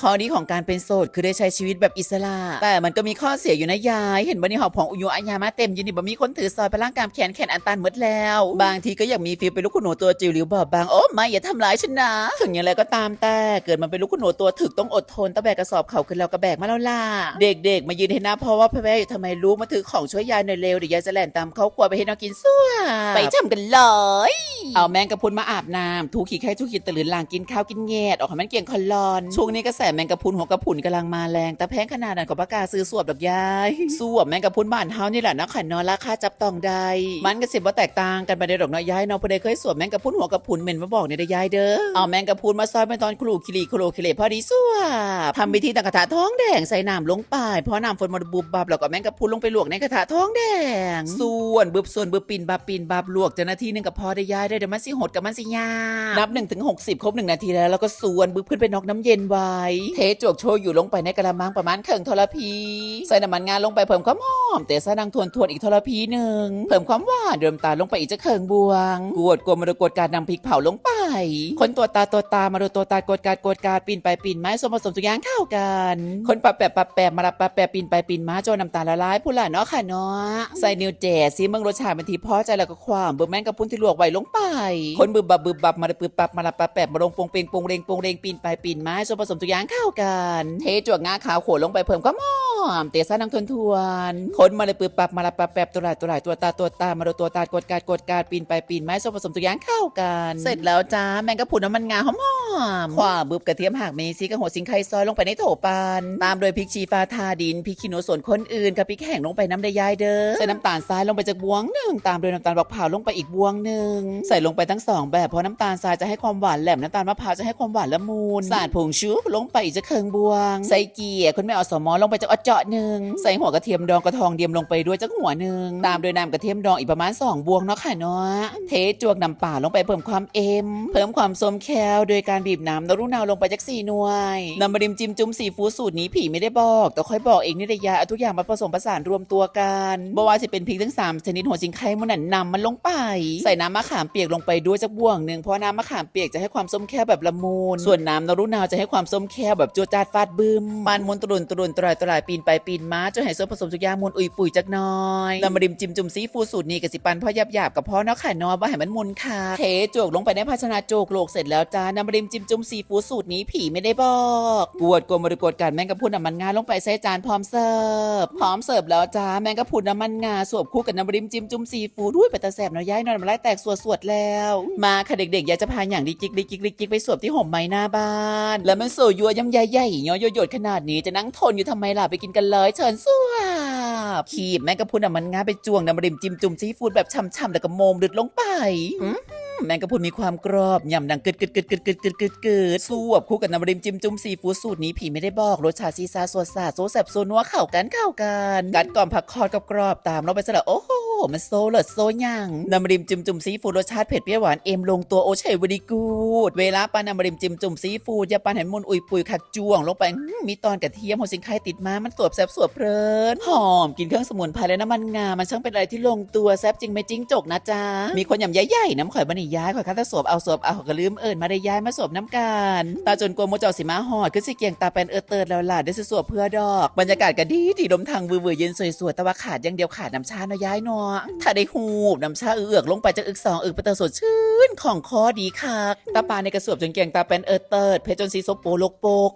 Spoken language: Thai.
ข้อดีของการเป็นโสดคือได้ใช้ชีวิตแบบอิสระ แต่มันก็มีข้อเสียอยู่นะยาย เห็นบันนี่หอบของอุยุอัญญามาเต็มยินดีบ่มีคนถือซอยไปล่างกามแขนแขนอันตันหมดแล้ว บางทีก็อยากมีฟีลเป็นลูกคุณหนูตัวจิ๋วหรือบอบบางโอ้ไม่อย่าทำร้ายฉันนะถึงอย่างไรก็ตามแต่เกิดมาเป็นลูกคุณหนูตัวถึกต้องอดทนตะแบกกระสอบเข่าขึ้นแล้วก็แบกมาแล้วล่ะเด็กๆ มายืนเห็นหน้าพ่อว่าพ่อแม่อยู่ทำไมรู้มาถือของช่วยยายหน่อยเร็วเดี๋ยวยายจะแล่นตามเขาครัวไปให้น้องกินซั่วไปทำกันเลย เอาแมงกะพรุนมาอาบน้ำถูขี้ไข่ถูขี้ตะลืนลางกินข้าวกินแงดออกให้มันเกลียงคอลอน ช่วงนี้กระแสแมงกะพรุนหัวกระพุนกำลังมาแรงแต่แพงขนาดนั้นก็ประกล้าซื้อสวบดอกยายสวบแมงกะพรุนบ้านเฮานี่แหละนะขันนอนราคาจับต้องได้มันก็สิบว่าแตกต่างกันไปในดอกน้อยยายเนาะพอได้เคยสวบแมงกะพรุนหัวกระพุนเหม็นมาบอกในได้ยายเด้อเอาแมงกะพรุนมาซอยเป็นตอนครูคิริโคโลคิเลพอดีสวบทำพิธีตั้งกระทะท้องแดงใส่น้ำลงไปพอน้ำฝนมาบุบบับแล้วก็แมงกะพรุนลงไปลวกในกระทะท้องแดงส่วนบึบส่วนบึบปินบับปินบับลวกเจ้าหน้าที่นึงก็พอได้ยายได้เดี๋ยวมันสิหดกับมันสิยากนับหนึ่งถึงหกสิบครบหนึ่งนาทีแล้วแล้วก็ส่วนบึบขึ้นไปนอกน้ำเย็นไว้ เทจวกโชยู่ลงไปในกระมังประมาณเข่งทรพี ใส่น้ำมันงานลงไปเพิ่มความหอม แต่ซะนางทวนทวนอีกทรพีหนึ่งเพิ่มความหวานเดิมตาลงไปอีกจะเคิงบวง กวดกวมาดูกดการนำพริกเผาลงไป คนตัวตาตัวตามาดูตัวตากวดการกวดการปีนไปปีนไม้ส่วนผสมทุกอย่างเข้ากัน คนปะแปะปะแปะมาละปะแปะปีนไปปีนมาจนน้ำตาลละลายผู้หลานเนาะค่ะเนาะใส่นิวแจซีเมืองรสชาติเป็นทีพอใจแล้วก็ความเบอร์แมงกระพุ้นที่ลวกไว้ลงไป คนบึบบับบึบบับมาละปืบปับมาละปะแปะมาลงปงเปงปงเรงปงเรงปีนไปปีนไม้ส่วนผสมทุกอย่างเข้ากัน เทจวกงาขาวโขลลงไปเพิ่มความหอ มเตะซ่านังทวนทวนๆคนมาเลยปืบปับมาละปะแปบตัวหลายตัวหลายตัวตาตัวตามาดูตัวตากดการกดการปีนไปปีนไม้ส่วนผสมทุกอย่างเข้ากัน เสร็จแล้วจ้าแมงกะพรุนน้ำมันงาหอมขวาบึบกระเทียมหักเมซีกับหัวสิงไข่ซอยลงไปในโถปาน ตามโดยพริกชีฟ้าทาดินพริกขี้หนูส่วนคนอื่นกับพริกแห้งลงไปน้ำได้ยายเด้อใส่น้ำตาลทรายลงไปจากบวงหนึ่งตามโดยน้ำตาลบักเผาลงไปอีกบวงหนึ่งใส่ลงไปทั้งสองแบบเพราะน้ำตาลทรายจะให้ความหวานแหลมน้ำตาลมะพร้าวจะให้ความหวานละมุนสาดผงชูลงไปอีกจะเคิงบวง ใส่เกียคุณแม่เอาสมอลงไปจากอเจาะหนึ่งใส่หัวกระเทียมดองกระทองเดียมลงไปด้วยจักหัวหนึ่งตามโดยน้ำกระเทียมดองอีกประมาณสองบวงเนาะค่ะเนาะเทจวกน้ำป่าลงไปเพิ่มความเอ็ม เพิ่มความสมแคลโดยการบีบน้ำนรุ่นาวลงไปจากสี่หน่วยนำมาดิมจิ้มจุ้มซีฟู้ดสูตรนี้ผีไม่ได้บอก แต่ค่อยบอกเองนี่ระยะเอาทุกอย่างมาผสมผสานรวมตัวกันบ่ว่าจะเป็นพริกทั้งสามชนิดหัวสิงไข่มันนั่นนำมันลงไป ใส่น้ำมะขามเปียกลงไปด้วยจักบ่วงหนึ่งเพราะน้ำมะขามเปียกจะให้ความส้มแคลแบบละมุนส่วนน้ำนรุ่นาวจะให้ความส้มแคลแบบจวจาดฟาดบึมมันมุนตรุนตรุนตรายตรายปีนไปปีนมาจนให้ส่วนผสมทุกอย่างมุนอุยปุ๋ยจักน้อยนำมาดิมจิ้มจุ่มซีฟู้ดสูตรนี้กับสิปันพ่อหยาบหยาบๆกับพ่อเนาะค่ะนาะว่าให้มันมุนค่ะเทโจกลงไปในภาชนะโจกโลกเสร็จแล้วจ้านำมาดิมจิ้มจุ่มซีฟู้ดสูตรนี้ผีไม่ได้บอกกวดกวดมาดูกวดกันแมงกะพรุนน้ำมันงาลงไปใส่จานพร้อมเสิร์ฟพร้อมเสิร์ฟแล้วจ้าแมงกะพรุนน้ำมันงาสวบคู่กับน้ำมาดิมจิ้มจุ่มซีฟู้ดด้วยไปตาแสบเนาะย้ายนอนมาไล่แตกสวดสวดๆแล้ว มาค่ะเด็กๆ อยากจะพาอย่างดิจิกดิจิกดิจิกไปสวบที่ห่มไม้หน้าบ้าน แล้วมันโซยัวยำใหญ่ๆย้อยโยดขนาดนี้จะนั่งทนอยู่ทำไมล่ะไปกินกันเลยเชิญสวบขีบแมงกะพรุนน้ำมันงาไปจ้วงน้ำมาดิมจิ้มจุ่มซีฟู้ดแบบช่ำๆแล้วก็โมมดึดลงไป แมงกะพรุนมีความกรอบยำดังกึดกึดกึดกึดกึดกึดกึดกึดสวบคู่กับน้ำริมจิ้มจุ่มซีฟู้ดสูตรนี้ผีไม่ได้บอกรสชาติซีซาสดสาโซแซบโซนัวเข้ากันเข้ากันกัดก่อมผักคอดกับกรอบตามเราไปซะละโอ้โห มันโซเลิศโซยังน้ำริมจิมจุ่มซีฟู้ดรสชาติเผ็ดเปรี้ยวหวานเอ็มลงตัวโอเชวดีกูด เวลาปานน้ำริมจิมจุ่มซีฟู้ดยาปานเห็นมุนอุยปุยขัดจ้วงลงไปมีตอนกระเทียมหัวสิงไข่ติดมามันสวบแซบสวบเพลินหอมกินเครื่องสมุนไพรและน้ำมันงา มันช่างเป็นอะไรที่ลงตัวแซบจริงไม่จริงจกนะจ๊ะมีคนยำใหญ่ๆน้ำข่อยบันนี่ย้ายข่อยคัตสวบเอาสวบเอาก็ลืมเอิญมาได้ย้ายมาสวบน้ำกันตาจนกลัวโมจาสิมาหอดคือสิเกียงตาเป็นเออเติร์ดแล้วล่ะได้สิสวบเพื่อดอก บรรยากาศก็ดีดีลมทางวือๆเย็นสวยๆแต่ว่าขาดอย่างเดียวขาดน้ำชาเนาะย้ายเนาะถ้าได้หูบน้ำชาเอือกลงไปจากอึกสองอึกไปเตอสดชื่นของคอดีคักตาปลาในกระสวบจนเกียงตาเป็นเออเติร์ดเพชรจนสีโซโปโลกโปก